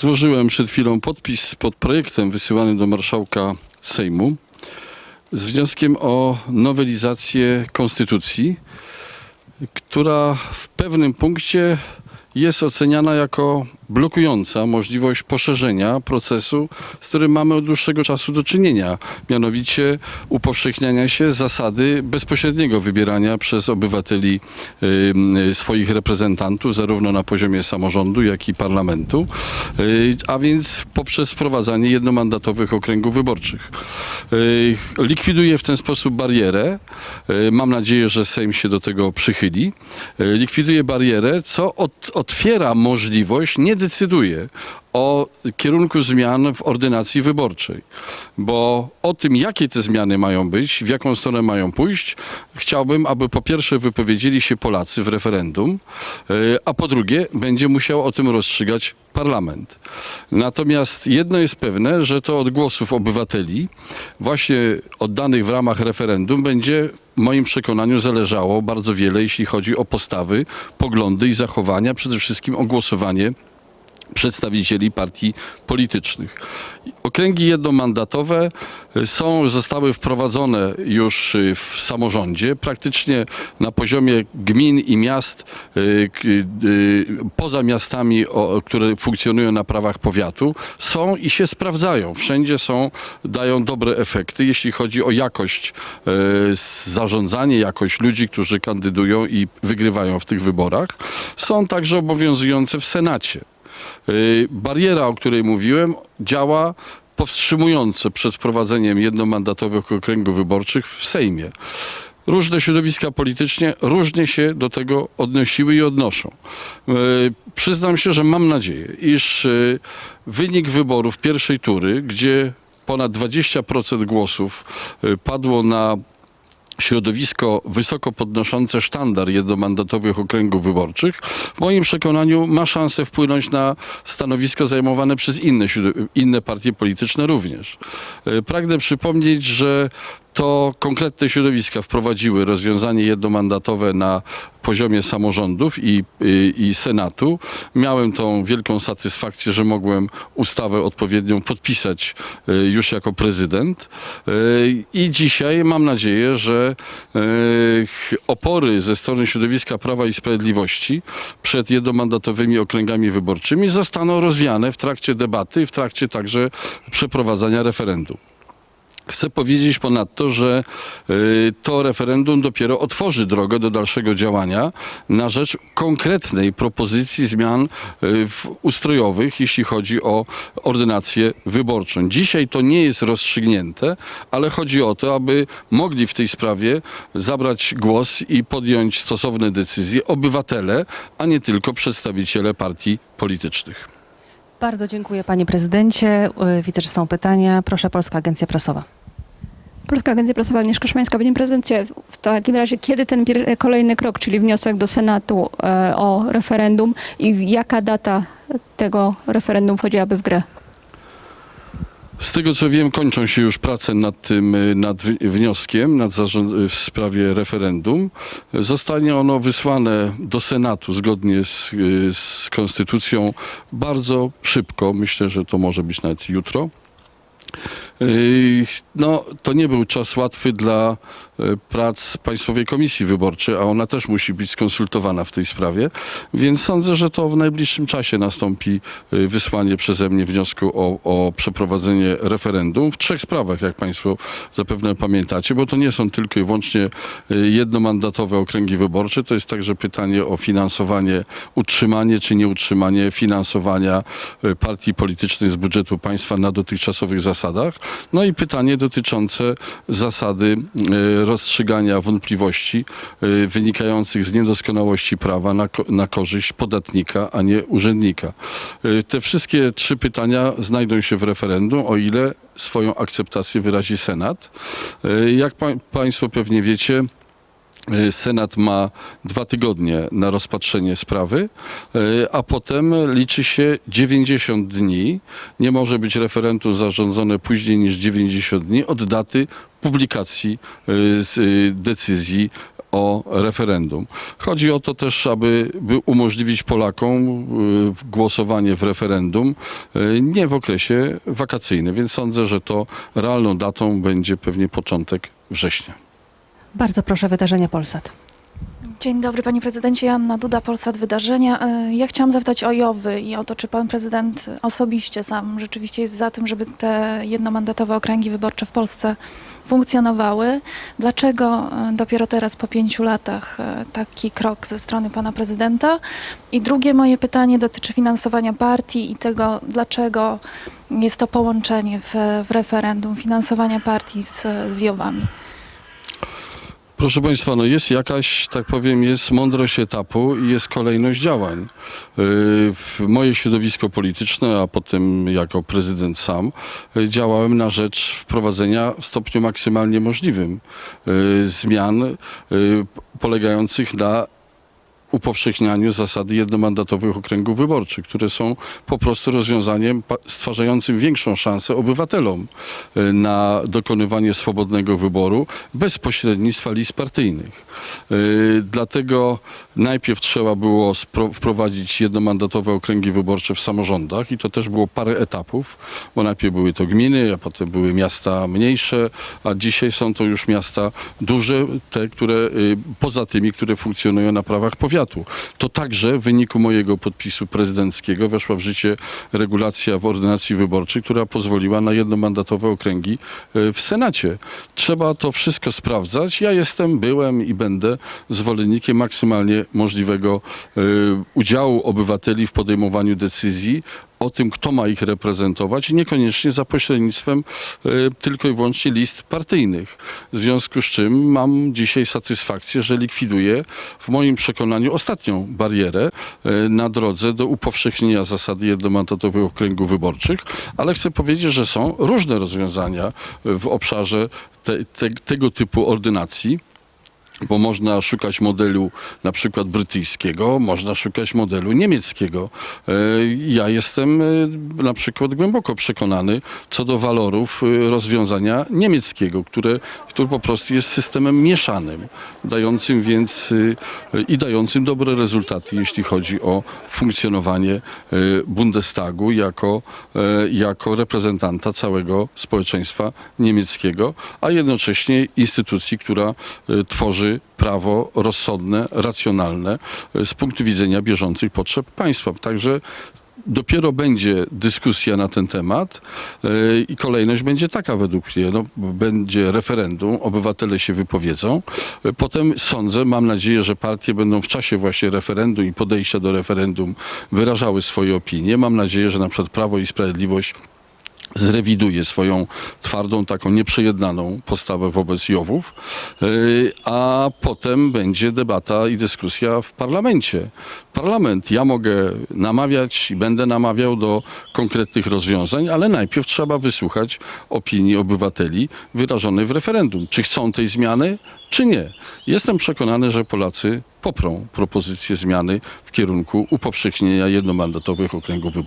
Złożyłem przed chwilą podpis pod projektem wysyłanym do marszałka Sejmu z wnioskiem o nowelizację konstytucji, która w pewnym punkcie jest oceniana jako blokująca możliwość poszerzenia procesu, z którym mamy od dłuższego czasu do czynienia, mianowicie upowszechniania się zasady bezpośredniego wybierania przez obywateli swoich reprezentantów, zarówno na poziomie samorządu, jak i parlamentu, y, a więc poprzez wprowadzanie jednomandatowych okręgów wyborczych. Y, Likwiduje w ten sposób barierę. y, Mam nadzieję, że Sejm się do tego przychyli. Likwiduje barierę, co otwiera możliwość, nie decyduje o kierunku zmian w ordynacji wyborczej. Bo o tym, jakie te zmiany mają być, w jaką stronę mają pójść, chciałbym, aby po pierwsze wypowiedzieli się Polacy w referendum, y, a po drugie będzie musiał o tym rozstrzygać parlament. Natomiast jedno jest pewne, że to od głosów obywateli, właśnie oddanych w ramach referendum, będzie w moim przekonaniu zależało bardzo wiele, jeśli chodzi o postawy, poglądy i zachowania, przede wszystkim o głosowanie przedstawicieli partii politycznych. Okręgi jednomandatowe y, są, zostały wprowadzone już y, w samorządzie, praktycznie na poziomie gmin i miast, y, poza miastami, które funkcjonują na prawach powiatu, są i się sprawdzają. Wszędzie są, dają dobre efekty, jeśli chodzi o jakość zarządzanie, jakość ludzi, którzy kandydują i wygrywają w tych wyborach. Są także obowiązujące w Senacie. Y, Bariera, o której mówiłem, działa powstrzymująco przed wprowadzeniem jednomandatowych okręgów wyborczych w Sejmie. Różne środowiska polityczne różnie się do tego odnosiły i odnoszą. Y, Przyznam się, że mam nadzieję, iż y, wynik wyborów pierwszej tury, gdzie ponad 20% głosów padło na środowisko wysoko podnoszące sztandar jednomandatowych okręgów wyborczych, w moim przekonaniu ma szansę wpłynąć na stanowisko zajmowane przez inne, inne partie polityczne również. E, Pragnę przypomnieć, że to konkretne środowiska wprowadziły rozwiązanie jednomandatowe na poziomie samorządów i, i, i Senatu. Miałem tą wielką satysfakcję, że mogłem ustawę odpowiednią podpisać e, już jako prezydent. E, I dzisiaj mam nadzieję, że e, opory ze strony środowiska Prawa i Sprawiedliwości przed jednomandatowymi okręgami wyborczymi zostaną rozwiane w trakcie debaty w trakcie także przeprowadzania referendum. Chcę powiedzieć ponadto, że y, to referendum dopiero otworzy drogę do dalszego działania na rzecz konkretnej propozycji zmian y, ustrojowych, jeśli chodzi o ordynację wyborczą. Dzisiaj to nie jest rozstrzygnięte, ale chodzi o to, aby mogli w tej sprawie zabrać głos i podjąć stosowne decyzje obywatele, a nie tylko przedstawiciele partii politycznych. Bardzo dziękuję panie prezydencie. Y, Widzę, że są pytania. Proszę Polska Agencja Prasowa. Polska Agencja Prasowa Agnieszka Szymańska. Panie prezydencie, w takim razie kiedy ten kolejny krok, czyli wniosek do Senatu e, o referendum i jaka data tego referendum wchodziłaby w grę? Z tego co wiem, kończą się już prace nad tym, y, nad wnioskiem, nad zarząd- w sprawie referendum. Zostanie ono wysłane do Senatu zgodnie z, y, z konstytucją bardzo szybko. Myślę, że to może być nawet jutro. No, to nie był czas łatwy dla prac Państwowej Komisji Wyborczej, a ona też musi być skonsultowana w tej sprawie, więc sądzę, że to w najbliższym czasie nastąpi e, wysłanie przeze mnie wniosku o, o przeprowadzenie referendum w trzech sprawach, jak Państwo zapewne pamiętacie, bo to nie są tylko i wyłącznie e, jednomandatowe okręgi wyborcze, to jest także pytanie o finansowanie, utrzymanie czy nieutrzymanie finansowania e, partii politycznych z budżetu państwa na dotychczasowych zasadach. No i pytanie dotyczące zasady e, rozstrzygania wątpliwości e, wynikających z niedoskonałości prawa na, na korzyść podatnika, a nie urzędnika. E, Te wszystkie trzy pytania znajdą się w referendum, o ile swoją akceptację wyrazi Senat. E, Jak pa- Państwo pewnie wiecie, Senat ma dwa tygodnie na rozpatrzenie sprawy, e, a potem liczy się 90 dni. Nie może być referendum zarządzone później niż 90 dni od daty publikacji e, decyzji o referendum. Chodzi o to też, aby by umożliwić Polakom y, głosowanie w referendum y, nie w okresie wakacyjnym, więc sądzę, że to realną datą będzie pewnie początek września. Bardzo proszę, wydarzenia Polsat. Dzień dobry panie prezydencie, Joanna Duda, Polsat Wydarzenia. E, Ja chciałam zapytać o JOWY i o to, czy pan prezydent osobiście sam rzeczywiście jest za tym, żeby te jednomandatowe okręgi wyborcze w Polsce funkcjonowały. Dlaczego e, dopiero teraz po pięciu latach e, taki krok ze strony pana prezydenta? I drugie moje pytanie dotyczy finansowania partii i tego, dlaczego jest to połączenie w, w referendum finansowania partii z, z JOWami. Proszę Państwa, no jest jakaś, tak powiem, jest mądrość etapu i jest kolejność działań. W moje środowisko polityczne, a potem jako prezydent sam, yy, działałem na rzecz wprowadzenia w stopniu maksymalnie możliwym yy, zmian polegających na upowszechnianiu zasady jednomandatowych okręgów wyborczych, które są po prostu rozwiązaniem stwarzającym większą szansę obywatelom y, na dokonywanie swobodnego wyboru bez pośrednictwa list partyjnych. Y, Dlatego najpierw trzeba było wprowadzić jednomandatowe okręgi wyborcze w samorządach i to też było parę etapów, bo najpierw były to gminy, a potem były miasta mniejsze, a dzisiaj są to już miasta duże, te, które y, poza tymi, które funkcjonują na prawach powiatu. To także w wyniku mojego podpisu prezydenckiego weszła w życie regulacja w ordynacji wyborczej, która pozwoliła na jednomandatowe okręgi y, w Senacie. Trzeba to wszystko sprawdzać. Ja jestem, byłem i będę zwolennikiem maksymalnie możliwego y, udziału obywateli w podejmowaniu decyzji o tym, kto ma ich reprezentować niekoniecznie za pośrednictwem y, tylko i wyłącznie list partyjnych. W związku z czym mam dzisiaj satysfakcję, że likwiduję w moim przekonaniu ostatnią barierę y, na drodze do upowszechnienia zasady jednomandatowych okręgów wyborczych, ale chcę powiedzieć, że są różne rozwiązania w obszarze te, te, tego typu ordynacji bo można szukać modelu na przykład brytyjskiego, można szukać modelu niemieckiego. E, Ja jestem e, na przykład głęboko przekonany co do walorów e, rozwiązania niemieckiego, które, które po prostu jest systemem mieszanym, dającym więc i dającym dobre rezultaty, jeśli chodzi o funkcjonowanie Bundestagu jako, jako reprezentanta całego społeczeństwa niemieckiego, a jednocześnie instytucji, która e, tworzy prawo rozsądne, racjonalne e, z punktu widzenia bieżących potrzeb państwa. Także dopiero będzie dyskusja na ten temat e, i kolejność będzie taka według mnie. No, będzie referendum, obywatele się wypowiedzą. E, Potem sądzę, mam nadzieję, że partie będą w czasie właśnie referendum i podejścia do referendum wyrażały swoje opinie. Mam nadzieję, że na przykład Prawo i Sprawiedliwość zrewiduje swoją twardą, taką nieprzejednaną postawę wobec Jowów, yy, a potem będzie debata i dyskusja w parlamencie. Parlament, ja mogę namawiać i będę namawiał do konkretnych rozwiązań, ale najpierw trzeba wysłuchać opinii obywateli wyrażonej w referendum. Czy chcą tej zmiany, czy nie. Jestem przekonany, że Polacy poprą propozycję zmiany w kierunku upowszechnienia jednomandatowych okręgów wyborczych.